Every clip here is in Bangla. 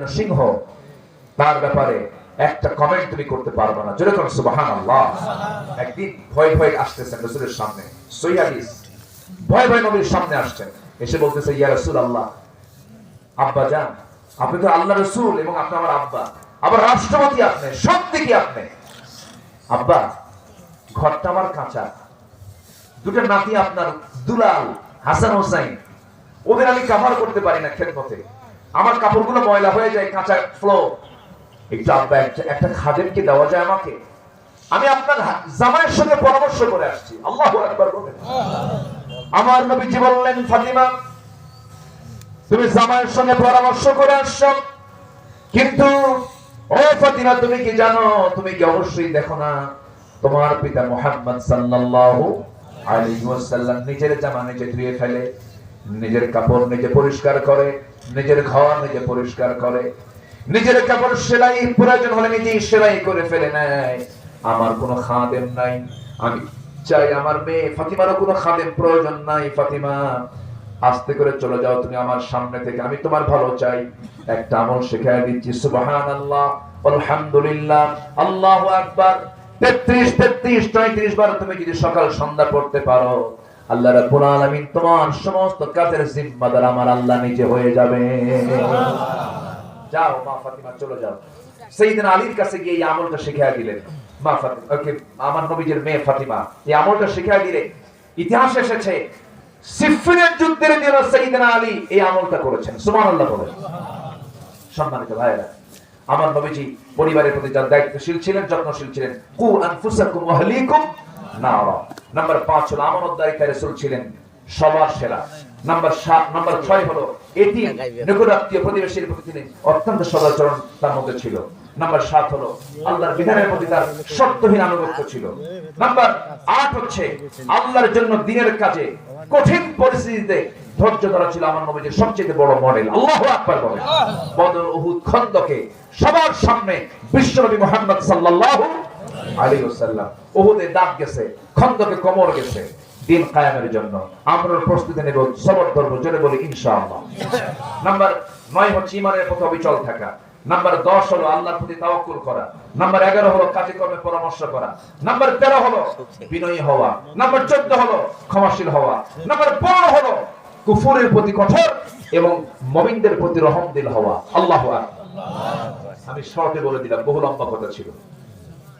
যেন সিংহ। তার ব্যাপারে একটা কমেন্ট তুমি করতে পারবে না। যেরকম সুবাহান আল্লাহ একদিন ভয় ভয় আসতেছেন রসুলের সামনে। সৈয়াদিস ভয় ভয় নবীর সামনে আসছেন। এসে বলতেছে, ইয়া রসুল আল্লাহ আব্বা যান, আপনি তো আল্লাহ রসুল এবং আপনি আমার আব্বা। আবার রাষ্ট্রপতি আপনি সব দিকে আপনি? আব্বা, ঘরটা আমার কাঁচা। দুটো নাতি আপনার দুলাল, হাসান হোসাইন। ওদের আমি কাভার করতে পারি না খেদমতে। আমার কাপড়গুলো ময়লা হয়ে যায়, কাঁচা ফ্লো একটু খাদেমকে দেওয়া যায় আমাকে? আমি আপনার জামাইয়ের সঙ্গে পরামর্শ করে আসছি। আল্লাহ আমার নবীজি বললেন, ফাতিমা, তুমি জামাইয়ের সঙ্গে পরামর্শ করে আসছো। কিন্তু, ও ফাতিমা, তুমি কি জানো? তুমি কি অবশ্যই দেখো না? তোমার পিতা মুহাম্মদ সাল্লাল্লাহু আলাইহি ওয়াসাল্লাম নিজের জামা নিজে ধুয়ে ফেলে, নিজের কাপড় নিজে পরিষ্কার করে নিজের ঘর নিজে পরিষ্কার করে। নিজের কাপড় সেলাই, প্রয়োজন হলে নিজেই সেলাই করে ফেলে নেয়। আমার কোনো খাদেম নাই। আমি চাই আমার মেয়ে ফাতিমারও কোনো খাদেম প্রয়োজন নাই, ফাতিমা। আস্তে করে চলে যাও তুমি আমার সামনে থেকে। আমি তোমার ভালো চাই। একটা আমল শেখায় দিচ্ছি। সুবাহান আল্লাহ আলহামদুলিল্লাহ, আল্লাহু আকবার। 33 33 33 বার তুমি যদি সকাল সন্ধ্যা পড়তে পারো আল্লাহ রাব্বুল আলামিন তোমার সমস্ত কাজের জিম্মাদার আমার আল্লাহ নিজে হয়ে যাবে। যাও মা ফাতিমা চলে যাও। সাইয়েদনা আলীর কাছে গিয়ে এই আমলটা শিখিয়ে দিলেন। মা ফাতিমা ওকে আমার নবীজির মেয়ে ফাতিমা এই আমলটা শিখিয়ে দিলে ইতিহাস এসেছে সিফিনের যুদ্ধের দিন সাইয়েদনা আলী এই আমলটা করেছেন। সুবহানাল্লাহ বলেন। সম্মানিত ভাইরা আমার নবীজি পরিবারের প্রতি যার দায়িত্বশীল ছিলেন যত্নশীল ছিলেন কু আনফুসাকুম ওয়া আহলিকুম নারা। নাম্বার 5 হলো আমানতদারিতা রাসূল ছিলেন সবার সেরা। নাম্বার 7 নাম্বার 6 হলো এটি নিকটাত্মীয় প্রতিবেশীর প্রতি তিনি অত্যন্ত সদাচরণ তার মধ্যে ছিল। নাম্বার 7 হলো আল্লাহর বিধানের প্রতি তার সত্যহীন আনুগত্য ছিল। নাম্বার 8 হচ্ছে আল্লাহর জন্য দিনের কাজে কঠিন পরিস্থিতিতে ধৈর্য ধরা ছিল আমার নবীজির সবচেয়ে বড় মডেল। আল্লাহু আকবার বলেন। বদর উহুদ খন্দকে সবার সামনে বিশ্বনবী মুহাম্মদ সাল্লাল্লাহু উহুদে দাঁত গেছে, খন্দকে কোমর গেছে, দিন কায়েমের জন্য। আমরা প্রস্তুতি নেব, সবর ধরবো জোরে বলি, ইনশাআল্লাহ। নাম্বার 9 হচ্ছে ইমানের পথে অবিচল থাকা। নাম্বার 10 হলো আল্লাহর প্রতি তাওয়াক্কুল করা। নাম্বার 11 হলো কাজে কর্মে পরামর্শ করা। নাম্বার 13 হলো বিনয়ী হওয়া। নাম্বার 14 হলো ক্ষমাশীল হওয়া। নাম্বার 15 হলো কুফুরের প্রতি কঠোর এবং মমিনদের প্রতি রহমদিল হওয়া। আল্লাহু আমি শর্টে বলে দিলাম, বহু লম্বা কথা ছিল।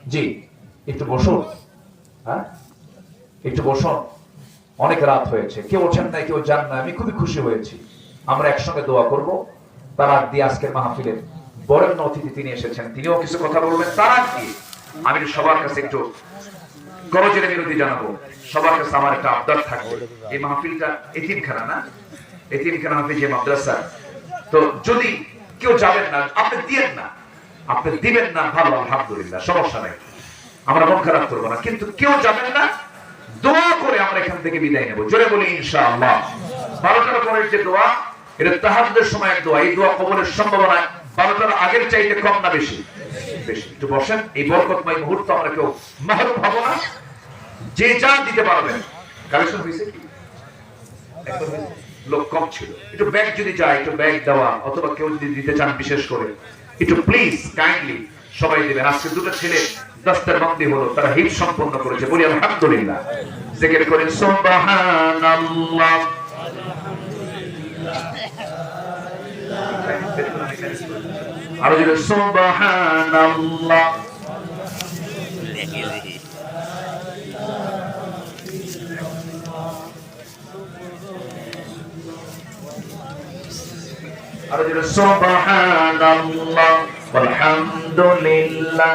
জি, একটু বসুন। হ্যাঁ? একটু বসুন। অনেক রাত হয়েছে। কেউ ওঠেন নাই, কেউ যান না আমি খুবই খুশি হয়েছি। আমরা একসঙ্গে দোয়া করব। তার আগ দিয়ে আজকের মাহফিলের বরেণ্য অতিথি তিনি এসেছেন। তিনিও কিছু কথা বলবেন। তার আগ দিয়ে আমি সবার কাছে একটু করজের বিরোধী জানাব। সবার কাছে আমার একটা আবদার থাকবে। এই মাহফিলটা এতিমখানা না? এতিমখানা যে মাদ্রাসা। তো যদি কেউ যাবেন না, আপনি দিয়েন না। আপনি দিবেন না ভালো, আলহামদুলিল্লাহ, সমস্যা নাই। আমরা মন খারাপ করব না। কিন্তু কেউ যাবেন না? দোয়া করে আমরা এখান থেকে বিদায় নেব। জোরে বলি, ইনশাআল্লাহ। বারোটার পরের যে দোয়া, এটা তাহাজদের সময় দোয়া। এই দোয়া কবলের সম্ভাবনা বারোটার আগের চাইতে কম না বেশি? বেশি। একটু বসেন। এই বরকতময় মুহূর্ত আমরা কেউ মাহরুম হব না। যে যা দিতে পারবেন। কালেকশন হয়েছে কি? হয়েছে? লোক কম ছিল। একটু ব্যাগ যদি যায় একটু ব্যাগ দেওয়া, অথবা কেউ যদি দিতে চান বিশেষ করে, একটু প্লিজ কাইন্ডলি সবাই দেবেন আজকে দুটো ছেলে দস্তার বন্দি হলো, তারা হিট সম্পন্ন করেছে। বলি আলহামদুলিল্লাহ। জিকির করেন, সুবহানাল্লাহ। আরও যদি সুবহানাল্লাহ। আলহামদুলিল্লাহ।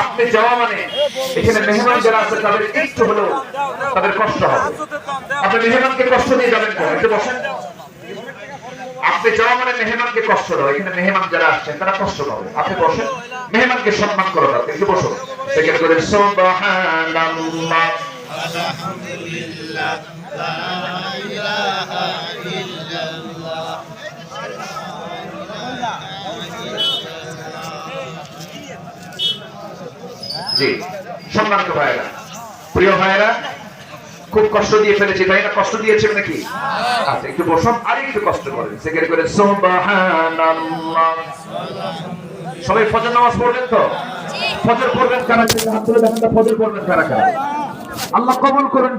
আপনি যাওয়া মানে এখানে মেহমান যারা আছে, তাদের একটু হলেও তাদের কষ্ট হবে। আপনি মেহমানকে কষ্ট দিয়ে যাবেন বসেন। আপনি যাওয়া মানে মেহমানকে কষ্ট দাও এখানে মেহমান যারা আসছেন, তারা কষ্ট পাবে। আপনি বসেন, মেহমানকে সম্মান করো তাদের একটু বসো সেখানে করে সুবহানাল্লাহ জি সম্মানিত ভাইরা প্রিয় ভাইরা খুব কষ্ট দিয়ে ফেলেছি তাই না? কষ্ট দিয়েছে নাকি আচ্ছা একটু বসুন আর একটু কষ্ট করেন। সেখানে করে সবাই ফজর নামাজ পড়বেন তো? ফজর পড়বেন কারা ফজর পড়বেন কারা কারা? আল্লাহ কবুল করুন